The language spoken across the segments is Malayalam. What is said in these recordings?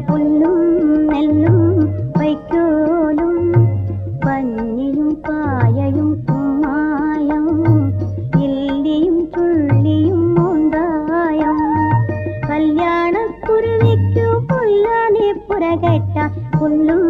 പുല്ലും നെല്ലും വൈക്കോലും പഞ്ഞിയും പായയും കുമ്മായം ഇല്ലിയും ചുള്ളിയും മോന്തായം കല്യാണക്കുരുവിക്ക് പുല്ലാനെ പുരകെട്ടാൻ പുല്ലും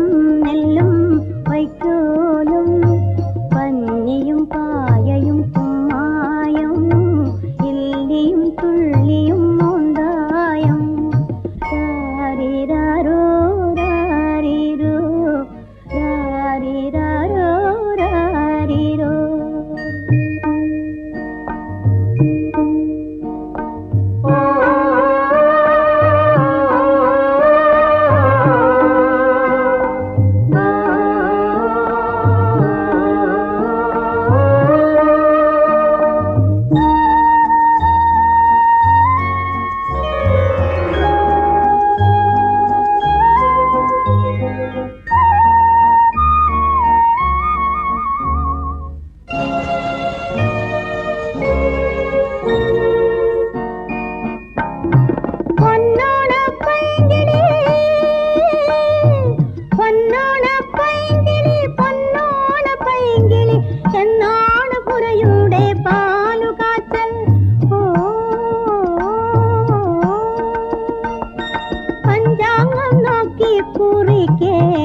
के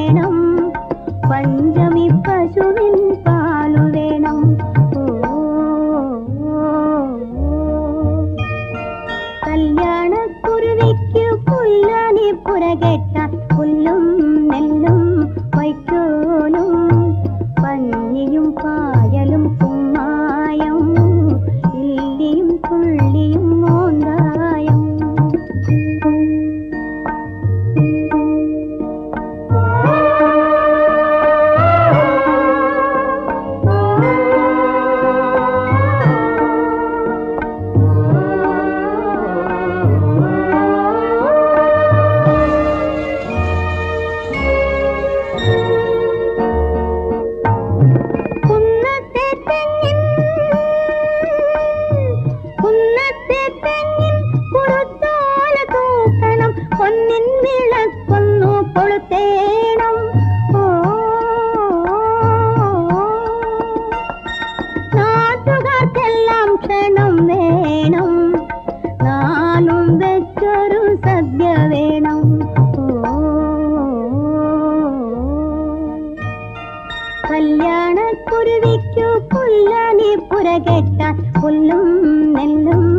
புறகெட்டான் புல்லும் நெல்லும்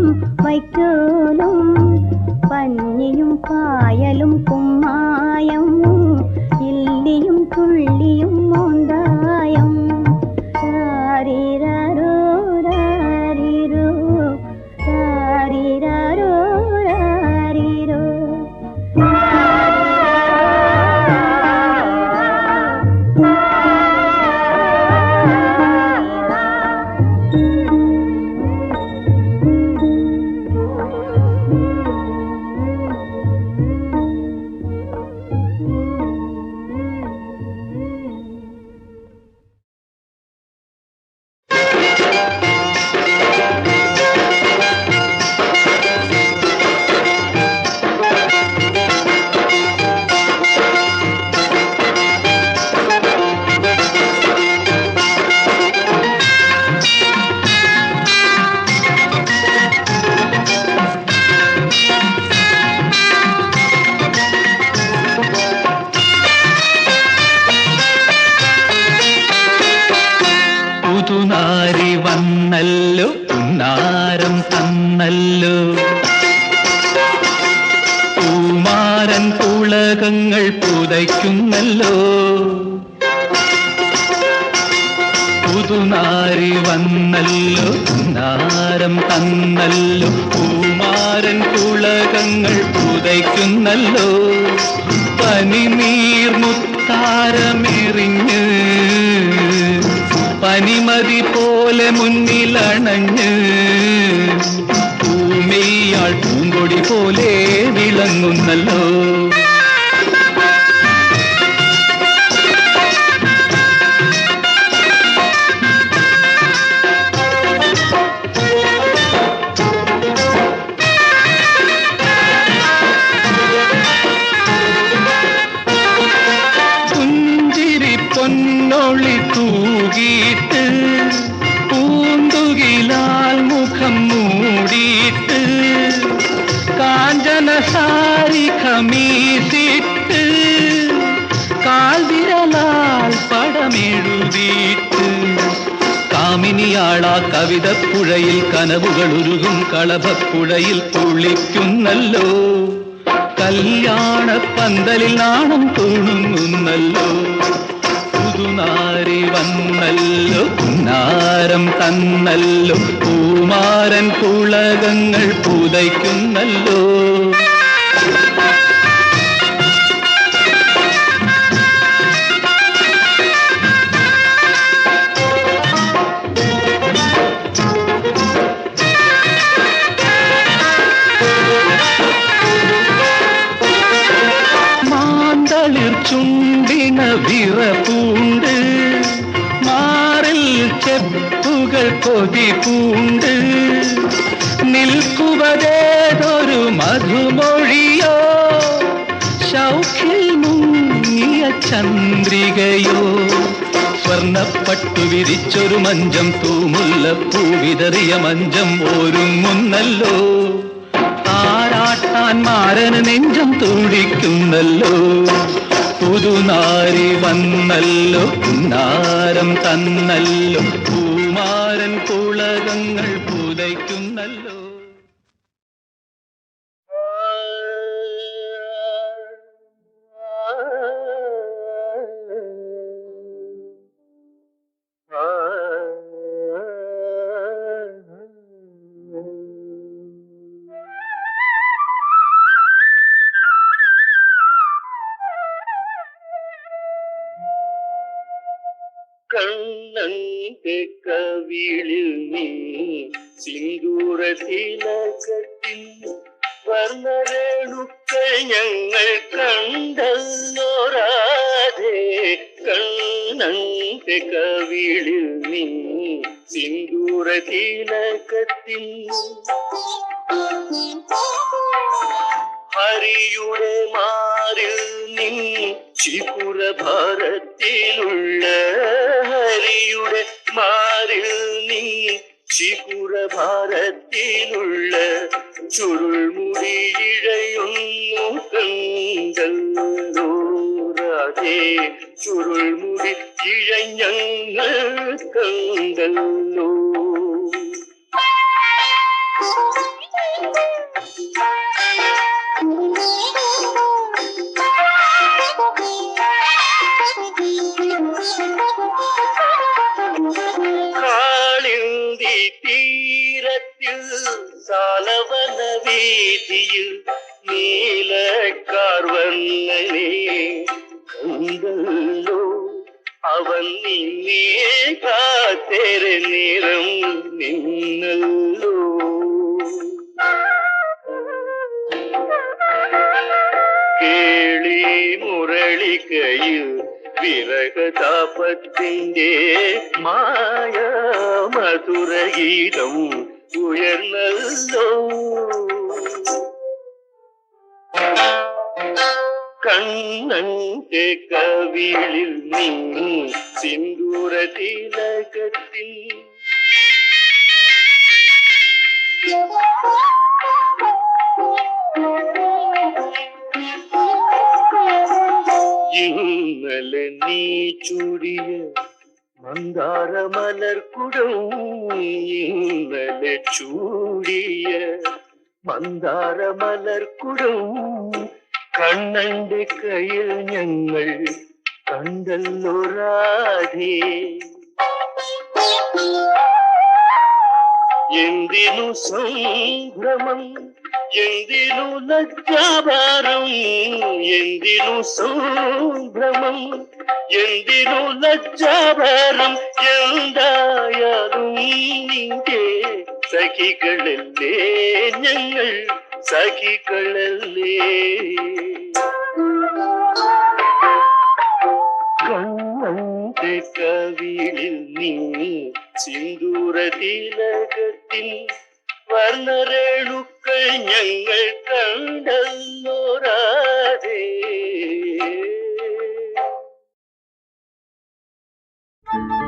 வைக்கும் പുസ്തകങ്ങൾ പുതയ്ക്കുന്നല്ലോ. പുതുനാരി വന്നല്ലോ നാരം തന്നല്ലോ പൂമാരൻ കുളകങ്ങൾ പുതയ്ക്കുന്നല്ലോ. പനിനീർ മുത്താരമെറിഞ്ഞ് പനിമതി പോലെ മുന്നിലണഞ്ഞ് പൂമെയ്യാൾ പൂങ്കൊടി പോലെ വിളങ്ങുന്നല്ലോ. കവിതപ്പുഴയിൽ കനവുകൾ ഉരുകും കളഭപ്പുഴയിൽ കുളിക്കുന്നല്ലോ. കല്യാണ പന്തലിൽ നാണം തുണുങ്ങുന്നല്ലോ. പുതുനാരി വന്നല്ലോ നാരം തന്നല്ലോ. പൂമാരൻ പുളകങ്ങൾ പുതയ്ക്കുന്നല്ലോ. കൊതി പൂണ്ട് നിൽക്കുവതേതൊരു മധുമൊഴിയോ? ശൗഖിൽ മുങ്ങിയ ചന്ദ്രികയോ? സ്വർണപ്പട്ടു വിരിച്ചൊരു മഞ്ചം തൂമുല്ലപ്പൂ വിതറിയ മഞ്ചം ഒരുങ്ങുന്നല്ലോ. ആരാട്ടാൻ മാരന് നെഞ്ചം തുടിക്കുന്നല്ലോ. പുതുനാരി വന്നല്ലോ നാരം തന്നല്ലോ. പൂമാരൻ പുളകങ്ങൾ പുതയ്ക്കുന്നല്ലോ. കണ്ണന്റെ കവിളിൽ നീ സിന്ദൂര തിലകത്തിൽ വർണരേണുക്കൾ ഞങ്ങൾ കണ്ടല്ലോരാതെ കണ്ണന്റെ കവിളിൽ നീ സിന്ദൂര തിലകത്തിൽ ഹരിയുടെ മാറിൽ നിൻ ചിപുര ഭാരത്തിലുള്ള ഹരിയുടെ നീ ചിപുര ഭാരത്തിലുള്ള ചുരുൾമുടി ഇഴയുന്നു കണ്ടല്ലോ രാധേ ചുരുൾമുടി ഇഴഞ്ഞങ്ങൾ தீரத்தில் சாலவன வீதியில் நீல கார்வன்னே கண்டல்லோ அவன் நின்னே காத்தேர நேரம் நின்னல்லோ. கேளி முரளி கையில் വിരഹതാപത്തിന്റെ മായ മധുരഗീതം ഉയർന്നല്ലോ. കണ്ണന്റെ കവിളിൽ നീ സിന്ദൂര തിലകത്തിൽ. നീ ചൂടിയ മന്ദാരമലർക്കുടം ഇന്നലെ ചൂടിയ മന്ദാരമലർക്കുടം കണ്ണന്റെ കയ്യിൽ ഞങ്ങൾ കണ്ടല്ലോ രാധേ എന്തിനു സംഭ്രമം? എന്തിനു ലജ്ജാഭാരം? എന്തിനു സംഭ്രമം? എന്തിനുള്ള ജാബാരം എന്തായാലും നിന്റെ സഖികളല്ലേ ഞങ്ങൾ? സഖികളല്ലേ? കണ്ണന്റെ കവിളിൽ നീ സിന്ദൂര തിലകത്തിൻ വർണരേണുക്കൾ ഞങ്ങൾ കണ്ടല്ലോരാതേ Thank you.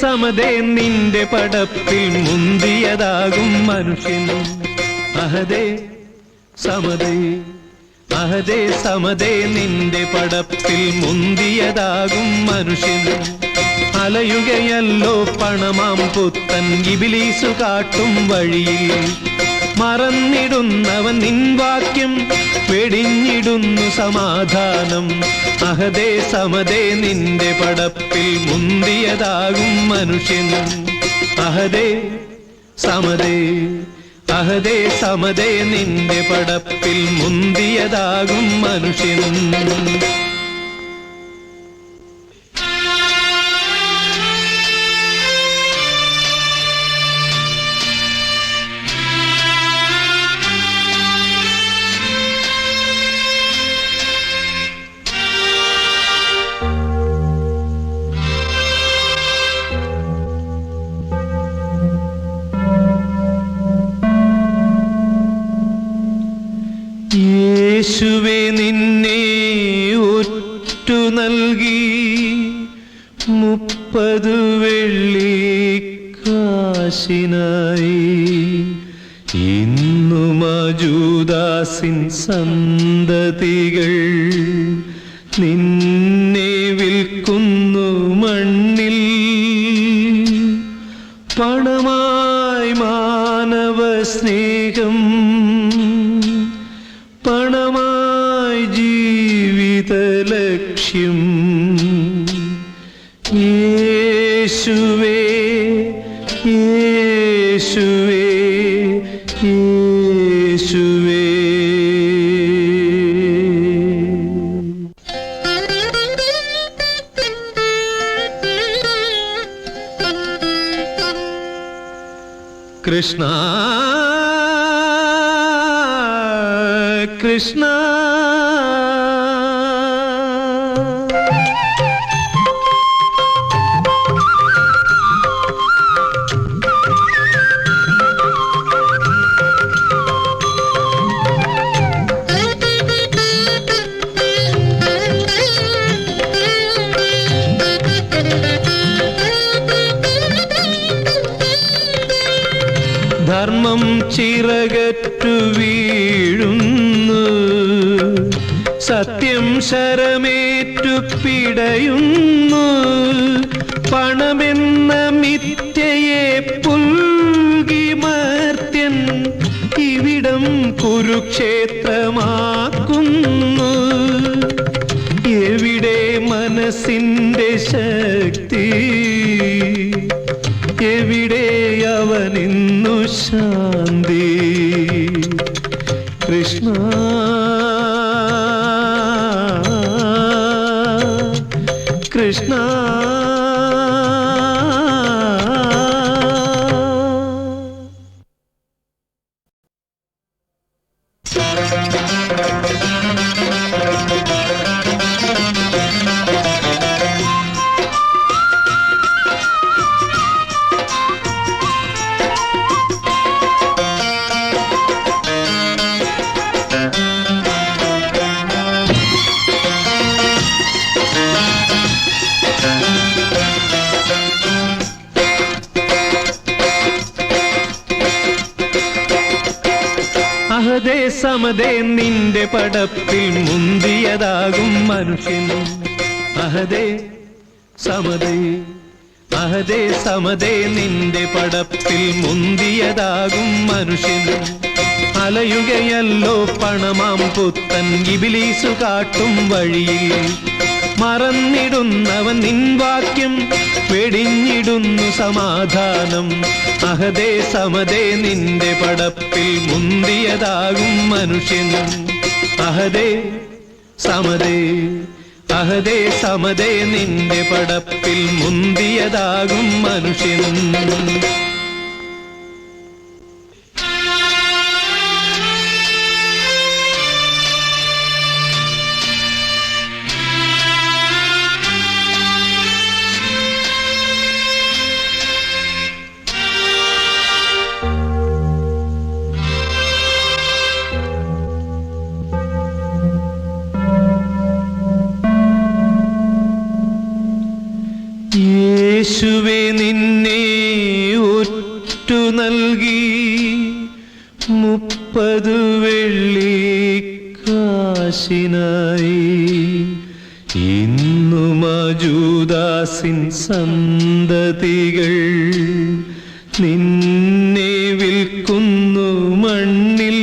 സമതേ നിന്റെ പടപ്പിൽ മുന്തിയതാകും മനുഷ്യൻ. അഹദേ സമതേ അഹദേ സമതേ നിന്റെ പടപ്പിൽ മുന്തിയതാകും മനുഷ്യൻ. അലയുകയല്ലോ പണമാം പുത്തൻ ഇബിലീസു കാട്ടും വഴിയിൽ. മറന്നിടുന്നവൻ നിൻവാക്യം പെടിഞ്ഞിടുന്നു സമാധാനം. അഹദേ സമദേ നിന്റെ പടപ്പിൽ മുന്തിയതാകും മനുഷ്യനും അഹദേ സമദേ അഹദേ സമദേ നിന്റെ പടപ്പിൽ മുന്തിയതാകും മനുഷ്യനും ഒറ്റു നൽകി മുപ്പത് വെള്ളി കാശിനായി. ഇന്നു മജൂദാസിൻ സന്തതികൾ നിന്നെ യേശുവേ. കൃഷ്ണ കൃഷ്ണ. ധർമ്മം ചിറകറ്റു വീഴുന്നു. സത്യം ശരമേറ്റു പിടയുന്നു പണമെന്ന മിഥ്യയെ പുൽകി മർത്യൻ ഇവിടം കുരുക്ഷേത്രമാക്കുന്നു. എവിടെ മനസ്സിന്റെ ശക്തി അവനിന്നു ശാന്തി കൃഷ്ണ അഹദേ സമതേ നിന്റെ പടപ്പിൽ മുന്തിയതാകും മനുഷ്യൻ. അഹദേ സമതേ അഹദേ സമതേ നിന്റെ പടപ്പിൽ മുന്തിയതാകും മനുഷ്യൻ. അലയുകയല്ലോ പണമാം പുത്തൻ ഇബിലീസു കാട്ടും വഴിയിൽ. മറന്നിടുന്നവൻ നിൻ വാക്യം വെടിഞ്ഞിടുന്നു സമാധാനം. അഹദേ സമതേ നിന്റെ പടപ്പിൽ മുന്തിയതാകും മനുഷ്യൻ. അഹദേ സമതേ അഹദേ സമതേ നിന്റെ പടപ്പിൽ മുന്തിയതാകും മനുഷ്യൻ. ഇന്നു മജൂദാസിൻ സന്തതികൾ നിന്നെ വിൽക്കുന്നു മണ്ണിൽ.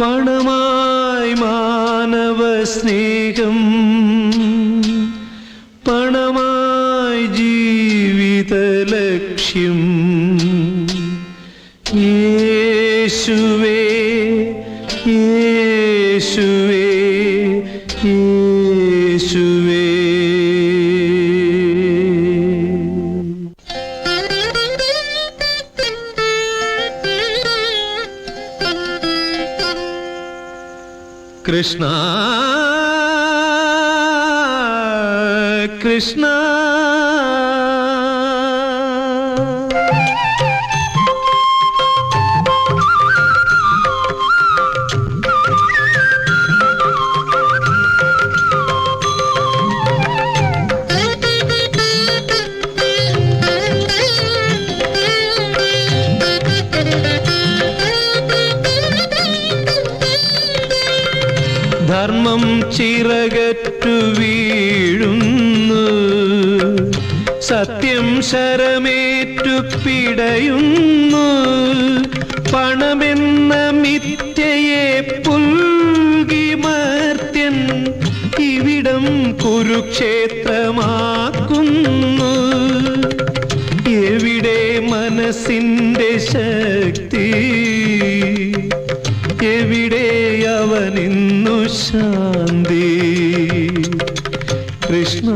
പണമായി മാനവ സ്നേഹം കൃഷ്ണ കൃഷ്ണ ചിറകറ്റു വീഴുന്നു. സത്യം ശരമേറ്റു പിടയുന്നു പണമെന്ന മിഥ്യയെ പുൽകി മർത്യൻ ഇവിടം കുരുക്ഷേത്രമാക്കുന്നു. എവിടെ മനസ്സിന്റെ ശക്തി? എവിടെ അവനിന്നു ശാന്തി? കൃഷ്ണ